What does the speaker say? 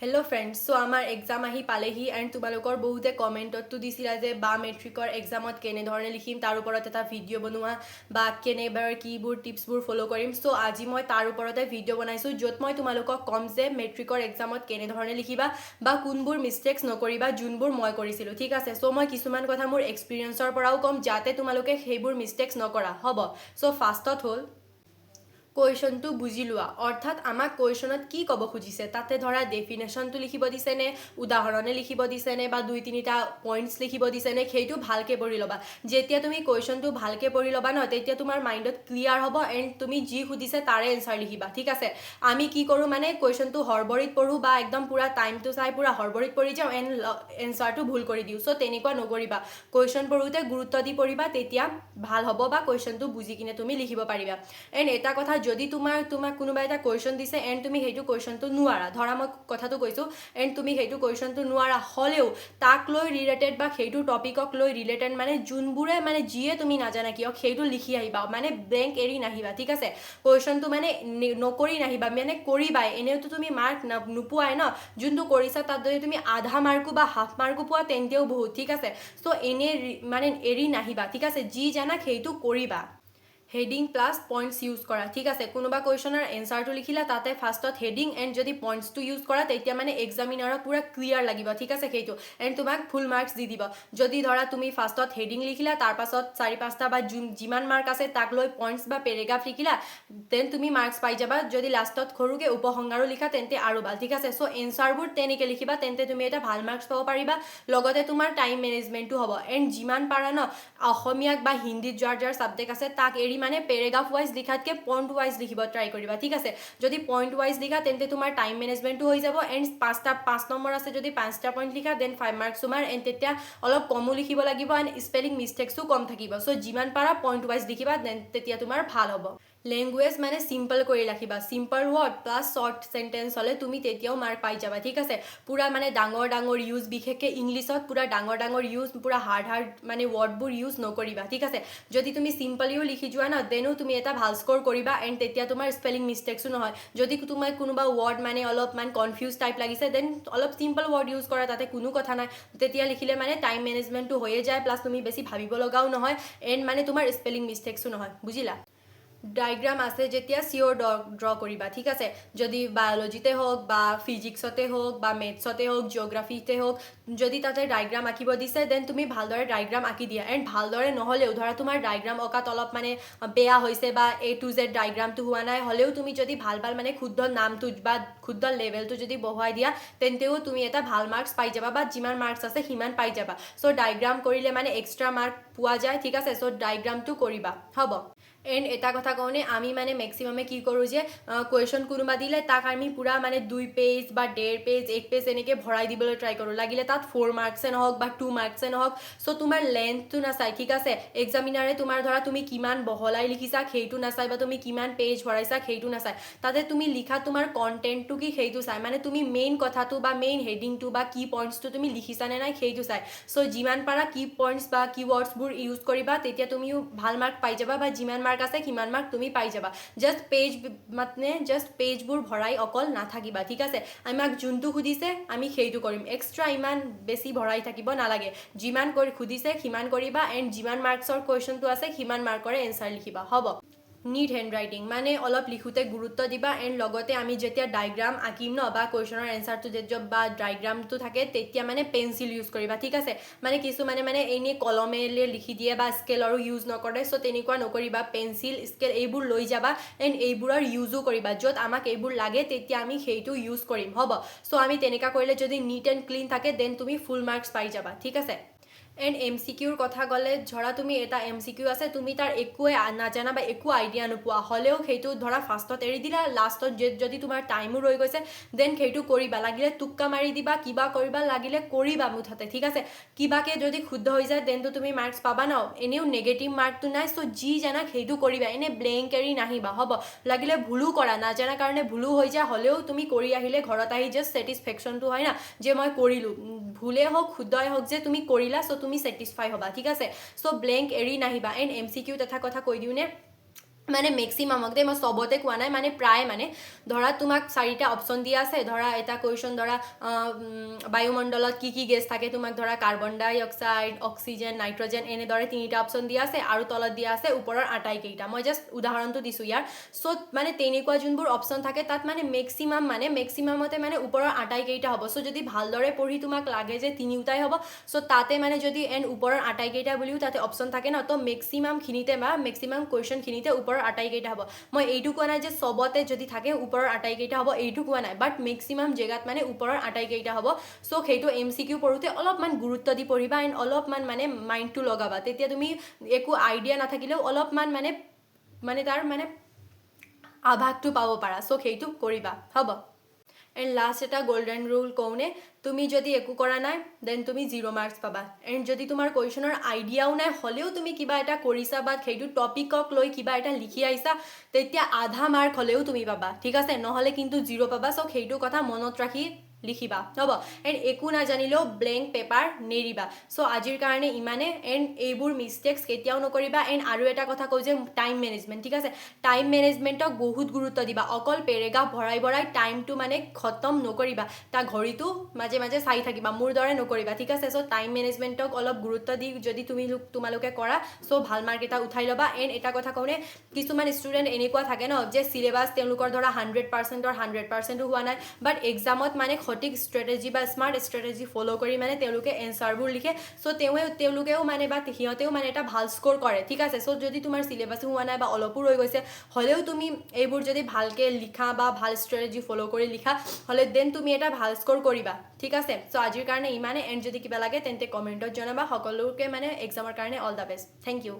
Hello' friends চ' আমাৰ exam আহি পালেহি এণ্ড তোমালোকৰ বহুতে কমেণ্টতো দিছিলা যে বা মেট্ৰিকৰ এক্সামত কেনেধৰণে লিখিম তাৰ ওপৰত এটা ভিডিঅ' বনোৱা বা কেনেবাৰ কিবোৰ টিপছবোৰ ফ'ল' কৰিম। চ' আজি মই তাৰ ওপৰতে ভিডিঅ' বনাইছোঁ য'ত মই তোমালোকক ক'ম যে মেট্ৰিকৰ এক্সামত কেনেধৰণে লিখিবা বা কোনবোৰ মিষ্টেক্স নকৰিবা যোনবোৰ মই কৰিছিলোঁ ঠিক আছে? চ' মই কিছুমান কথা মোৰ এক্সপিৰিয়েঞ্চৰ পৰাও ক'ম যাতে তোমালোকে সেইবোৰ মিষ্টেক্স নকৰা হ'ব? চ' ফাৰ্ষ্টত হ'ল কুৱেশ্যনটো বুজি লোৱা। অৰ্থাৎ আমাক কুৱেশ্যনত কি ক'ব খুজিছে? তাতে ধৰা ডেফিনেশ্যনটো লিখিব দিছেনে, উদাহৰণে লিখিব দিছেনে বা দুই, তিনিটা পইণ্টছ লিখিব দিছেনে, সেইটো ভালকৈ পঢ়ি ল'বা। যেতিয়া তুমি কুৱেশ্যনটো ভালকৈ পঢ়ি ল'বা ন, তেতিয়া তোমাৰ মাইণ্ডত ক্লিয়াৰ হ'ব এণ্ড তুমি যি সুধিছে তাৰে এনচাৰ লিখিবা, ঠিক আছে? আমি কি কৰোঁ মানে কুৱেশ্যনটো হৰবৰিত পঢ়োঁ বা একদম পূৰা টাইমটো চাই পূৰা হৰবৰিত পঢ়ি যাওঁ এণ্ড এনচাৰটো ভুল কৰি দিওঁ। চ' তেনেকুৱা নকৰিবা। কুৱেশ্যন পঢ়োঁতে গুৰুত্ব দি পঢ়িবা, তেতিয়া ভালো হ'ব বা কুৱেশ্যনটো বুজি কিনে তুমি লিখিব পাৰিবা। এণ্ড এটা কথা যদি তোমাৰ, তোমাক কোনোবা এটা কুৱেশ্যন দিছে এণ্ড তুমি সেইটো কুৱেশ্যনটো নোৱাৰা। ধৰা, মই কথাটো কৈছোঁ এণ্ড তুমি সেইটো কুৱেশ্যনটো নোৱাৰা হ'লেও, তাক লৈ ৰিলেটেড বা সেইটো টপিকক লৈ ৰিলেটেড মানে যোনবোৰে মানে যিয়ে তুমি নাজানা কিয়, সেইটো লিখি আহিবা। মানে ব্লেংক এৰি নাহিবা, ঠিক আছে? কুৱেশ্যনটো মানে নকৰি নাহিবা মানে কৰিবাই। এনেওতো তুমি মাৰ্ক নোপোৱাই ন। যোনটো কৰিছা, তাত যদি তুমি আধা মাৰ্কো বা হাফ মাৰ্কো পোৱা, তেন্তেও বহুত, ঠিক আছে? চ' এনেই মানে এৰি নাহিবা, ঠিক আছে? যি জানা সেইটো কৰিবা। হেডিং প্লাছ পইণ্টছ ইউজ কৰা। ঠিক আছে, কোনোবা কুৱেশ্যনৰ এনচাৰটো লিখিলা, তাতে ফাৰ্ষ্টত হেডিং এণ্ড যদি পইণ্টছটো ইউজ কৰা, তেতিয়া মানে এক্সামিনাৰক পূৰা ক্লিয়াৰ লাগিব। ঠিক আছে, সেইটো। এণ্ড তোমাক ফুল মাৰ্কছ দি দিব। যদি ধৰা তুমি ফাৰ্ষ্টত হেডিং লিখিলা তাৰপাছত চাৰি পাঁচটা বা যিমান মাৰ্ক আছে, তাক লৈ পইণ্টছ বা পেৰেগ্ৰাফ লিখিলা দেন তুমি মাৰ্কছ পাই যাবা। যদি লাষ্টত সৰুকৈ উপসংহাৰো লিখা, তেন্তে আৰু ভালো। ঠিক আছে চ' এনচাৰবোৰ তেনেকৈ লিখিবা, তেন্তে তুমি এটা ভালো মাৰ্কছ পাব পাৰিবা। লগতে তোমাৰ টাইম মেনেজমেণ্টটো হ'ব। এণ্ড যিমান পাৰা ন, অসমীয়াক বা হিন্দীত যাৰ যাৰ ছাবজেক্ট আছে, তাক এৰি মানে পেৰেগ্ৰাফ ৱাইজ লিখাতকৈ পইণ্ট ৱাইজ লিখিব ট্ৰাই কৰিবা ঠিক আছে? যদি পইণ্ট ৱাইজ লিখা তেন্তে তোমাৰ টাইম মেনেজমেণ্টটো হৈ যাব এণ্ড পাঁচটা পাঁচ নম্বৰ আছে যদি পাঁচটা পইণ্ট লিখা দেন ফাইভ মাৰ্কছ তোমাৰ এণ্ড তেতিয়া অলপ কমো লিখিব লাগিব এণ্ড স্পেলিং মিষ্টেক্সো কম থাকিব। চ' যিমান পাৰা পইণ্ট ৱাইজ লিখিবা দেন তেতিয়া তোমাৰ ভাল হ'ব। লেংগুৱেজ মানে চিম্পল কৰি ৰাখিবা। Simple word plus short sentence হ'লে তুমি তেতিয়াও মাৰ্ক পাই যাবা ঠিক আছে? পূৰা মানে ডাঙৰ ডাঙৰ ইউজ বিশেষকৈ ইংলিছত পূৰা ডাঙৰ ডাঙৰ ইউজ পূৰা হাৰ্ড হাৰ্ড মানে ৱৰ্ডবোৰ ইউজ নকৰিবা ঠিক আছে? যদি তুমি চিম্পলিও লিখি যোৱা ন দেনো তুমি এটা ভালো স্ক'ৰ কৰিবা এণ্ড তেতিয়া তোমাৰ স্পেলিং মিষ্টেক্সো নহয়। যদি তোমাৰ কোনোবা ৱৰ্ড মানে অলপমান কনফিউজ টাইপ লাগিছে দেন অলপ চিম্পল ৱৰ্ড ইউজ কৰা, তাতে কোনো কথা নাই। তেতিয়া লিখিলে মানে টাইম মেনেজমেণ্টটো হৈয়ে যায় প্লাছ তুমি বেছি ভাবিব লগাও নহয় এণ্ড মানে তোমাৰ স্পেলিং মিষ্টেক্সো নহয়। বুজিলা? ডায়গ্ৰাম আছে, যেতিয়া চিঅ'ৰ ড ড্ৰ কৰিবা, ঠিক আছে? যদি বায়'লজিতে হওক বা ফিজিক্সতে হওক বা মেথছতে হওক জিঅ'গ্ৰাফিতে হওক, যদি তাতে ডায়গ্ৰাম আঁকিব দিছে দেন তুমি ভালদৰে ডায়গ্ৰাম আঁকি দিয়া। এণ্ড ভালদৰে নহ'লেও, ধৰা তোমাৰ ডায়গ্ৰাম অঁকাত অলপ মানে বেয়া হৈছে বা এ টু জেড ডায়গ্ৰামটো হোৱা নাই, হ'লেও তুমি যদি ভালো ভালো মানে শুদ্ধ নামটো বা শুদ্ধ লেভেলটো যদি বঢ়াই দিয়া তেন্তেও তুমি এটা ভালো মাৰ্কছ পাই যাবা বা যিমান মাৰ্কছ আছে সিমান পাই যাবা। চ' ডায়গ্ৰাম কৰিলে মানে এক্সট্ৰা মাৰ্ক পোৱা যায়, ঠিক আছে? চ' ডায়গ্ৰামটো কৰিবা। হ'ব? এণ্ড এটা কথা কওঁনে, আমি মানে মেক্সিমামে কি কৰোঁ যে কুৱেশ্যন কোনোবা দিলে তাক আমি পূৰা মানে দুই পেজ বা ডেৰ পেজ এক পেজ এনেকৈ ভৰাই দিবলৈ ট্ৰাই কৰোঁ। লাগিলে তাত ফ'ৰ মাৰ্কছে নহওক বা টু মাৰ্কছে নহওক। চ' তোমাৰ লেন্থটো নাচায় ঠিক আছে? এক্সামিনাৰে তোমাৰ ধৰা তুমি কিমান বহলাই লিখিছা, সেইটো নাচায় বা তুমি কিমান পেজ ভৰাইছা, সেইটো নাচায় তাতে তুমি লিখা তোমাৰ কণ্টেণ্টটো কি, সেইটো চাই। মানে তুমি মেইন কথাটো বা মেইন হেডিংটো বা কি পইণ্টছটো তুমি লিখিছানে নাই, সেইটো চাই। চ' যিমান পাৰা কি পইণ্টছ বা কি ৱৰ্ডছবোৰ ইউজ কৰিবা, তেতিয়া তুমিও ভালো মাৰ্ক পাই যাবা বা যিমান মাৰ্ক আছে সিমান মাৰ্ক তুমি পাই যাবা। জাষ্ট পেজ মানে জাষ্ট পেজবোৰ ভৰাই অকল নাথাকিবা, ঠিক আছে? আমাক যোনটো সুধিছে, আমি সেইটো কৰিম। এক্সট্ৰা ইমান বেছি ভৰাই থাকিব নালাগে। যিমান কৰি সুধিছে, সিমান কৰিবা এণ্ড যিমান মাৰ্কছৰ কুৱেশ্যনটো আছে, সিমান মাৰ্কৰে এনচাৰ লিখিবা। হ'ব? নিট হেণ্ড ৰাইটিং মানে অলপ লিখোঁতে গুৰুত্ব দিবা এণ্ড লগতে আমি যেতিয়া ডায়গ্ৰাম আঁকিম ন বা কুৱেশ্যনৰ এনচাৰটো যেতিয়া বা ডায়গ্ৰামটো থাকে, তেতিয়া মানে পেঞ্চিল ইউজ কৰিবা, ঠিক আছে? মানে কিছুমানে মানে এনেই কলমেৰে লিখি দিয়ে বা স্কেলৰো ইউজ নকৰে চ' তেনেকুৱা নকৰিবা পেঞ্চিল স্কেল এইবোৰ লৈ যাবা এণ্ড এইবোৰৰ ইউজো কৰিবা, য'ত আমাক এইবোৰ লাগে, তেতিয়া আমি সেইটো ইউজ কৰিম, হ'ব? চ' আমি তেনেকুৱা কৰিলে যদি নিট এণ্ড ক্লিন থাকে দেন তুমি ফুল মাৰ্কছ পাই যাবা, ঠিক আছে? এণ্ড এম চি কিউৰ কথা ক'লে, ধৰা তুমি এটা এম চি কিউ আছে, তুমি তাৰ একোৱে নাজানা বা একো আইডিয়া নোপোৱা। হ'লেও সেইটো ধৰা ফাৰ্ষ্টত এৰি দিলা লাষ্টত যদি তোমাৰ টাইমো ৰৈ গৈছে দেন সেইটো কৰিবা। লাগিলে টোক্কা মাৰি দিবা, কিবা কৰিবা, লাগিলে কৰিবা মুঠতে, ঠিক আছে? কিবাকে যদি শুদ্ধ হৈ যায় দেনটো তুমি মাৰ্কছ পাবা ন? এনেও নিগেটিভ মাৰ্কটো নাই চ' যি জানা সেইটো কৰিবা। এনে ব্লেংক এৰি নাহিবা, হ'ব? লাগিলে ভুলো কৰা, নাজানা কাৰণে ভুলো হৈ যায়, হ'লেও তুমি কৰি আহিলে ঘৰত আহি জাষ্ট ছেটিছফেকশ্যনটো হয় না, যে মই কৰিলোঁ। ভুলেই হওক শুদ্ধই হওক, যে তুমি কৰিলা চ' তুমি ছেটিছফাই হ'বা, ঠিক আছে? চ' ব্লেংক এৰি নাহিবা। এণ্ড এম চি কিউত এটা কথা কৈ দিওঁনে? মানে মেক্সিমামক দেই মই চবতে কোৱা নাই মানে প্ৰায় মানে ধৰা তোমাক চাৰিটা অপশ্যন দিয়া আছে, ধৰা এটা কুৱেশ্যন ধৰা বায়ুমণ্ডলত কি কি গেছ থাকে, তোমাক ধৰা carbon dioxide oxygen nitrogen এনেদৰে তিনিটা অপশ্যন দিয়া আছে, আৰু তলত দিয়া আছে ওপৰৰ আটাইকেইটা। মই জাষ্ট উদাহৰণটো দিছোঁ ইয়াৰ। চ' মানে তেনেকুৱা যোনবোৰ অপশ্যন থাকে, তাত মানে মেক্সিমাম মানে মেক্সিমামতে মানে ওপৰৰ আটাইকেইটা হ'ব। চ' যদি ভালদৰে পঢ়ি তোমাক লাগে যে তিনিওটাই হ'ব চ' তাতে মানে যদি এণ্ড ওপৰৰ আটাইকেইটা বুলিও তাতে অপশ্যন থাকে ন, তো মেক্সিমামখিনিতে বা মেক্সিমাম কুৱেশ্যনখিনিতে ওপৰৰ আটাইকেইটা হ'ব। মই এইটো কোৱা নাই যে চবতে যদি থাকে ওপৰৰ আটাইকেইটা হ'ব এইটো কোৱা নাই। বাট মেক্সিমাম জেগাত মানে ওপৰৰ আটাইকেইটা হ'ব। চ' সেইটো এম চি কিউ পঢ়োঁতে অলপমান গুৰুত্ব দি পঢ়িবা এণ্ড অলপমান মানে মাইণ্ডটো লগাবা। তেতিয়া তুমি একো আইডিয়া নাথাকিলেও অলপমান মানে মানে তাৰ মানে আভাসটো পাব পাৰা। চ' সেইটো কৰিবা। হ'ব। এণ্ড লাষ্ট এটা গল্ডেন রুল কওঁনে, তুমি যদি একো কৰা নাই দেন তুমি জিৰ' মাৰ্কছ পাবা। এণ্ড যদি তোমাৰ কুৱেশ্যনৰ আইডিয়াও নাই, হ'লেও তুমি কিবা এটা কৰিছা বা সেইটো টপিকক লৈ কিবা এটা লিখি আহিছা, তেতিয়া আধা মাৰ্ক হ'লেও তুমি পাবা। ঠিক আছে? নহ'লে কিন্তু জিৰ' পাবা। চ' সেইটো কথা মনত ৰাখি লিখিবা। হ'ব। এণ্ড একো নাজানিলেও ব্লেংক পেপাৰ নেৰিবা। চ' আজিৰ কাৰণে ইমানে। এণ্ড এইবোৰ মিষ্টেক্স কেতিয়াও নকৰিবা। এণ্ড আৰু এটা কথা কওঁ যে টাইম মেনেজমেণ্ট ঠিক আছে? টাইম মেনেজমেণ্টক বহুত গুৰুত্ব দিবা। অকল পেৰেগ্ৰাফ ভৰাই ভৰাই টাইমটো মানে খতম নকৰিবা। তাৰ ঘড়ীটো মাজে মাজে চাই থাকিবা। মোৰ দৰে নকৰিবা, ঠিক আছে? চ' টাইম মেনেজমেণ্টক অলপ গুৰুত্ব দি যদি তুমি তোমালোকে কৰা চ' ভালো মাৰ্ক এটা উঠাই ল'বা। এণ্ড এটা কথা কওঁনে, কিছুমান ষ্টুডেণ্ট এনেকুৱা থাকে ন, যে চিলেবাছ তেওঁলোকৰ ধৰা হাণ্ড্ৰেড পাৰ্চেণ্টৰ হাণ্ড্ৰেড পাৰ্চেণ্টো হোৱা নাই বাট এক্সামত মানে সঠিক ষ্ট্ৰেটেজি বা স্মাৰ্ট ষ্ট্ৰেটেজি ফ'ল' কৰি মানে তেওঁলোকে এনচাৰবোৰ লিখে। চ' তেওঁৱে, তেওঁলোকেও মানে বা সিহঁতেও মানে এটা ভালো স্ক'ৰ কৰে, ঠিক আছে? চ' যদি তোমাৰ চিলেবাছো হোৱা নাই বা অলপো ৰৈ গৈছে, হ'লেও তুমি এইবোৰ যদি ভালকৈ লিখা বা ভালো ষ্ট্ৰেটেজি ফ'ল' কৰি লিখা, হ'লে দেন তুমি এটা ভালো স্ক'ৰ কৰিবা, ঠিক আছে? চ' আজিৰ কাৰণে ইমানে। এণ্ড যদি কিবা লাগে, তেন্তে কমেণ্টত জনাবা। সকলোকে মানে এক্সামৰ কাৰণে all the best thank you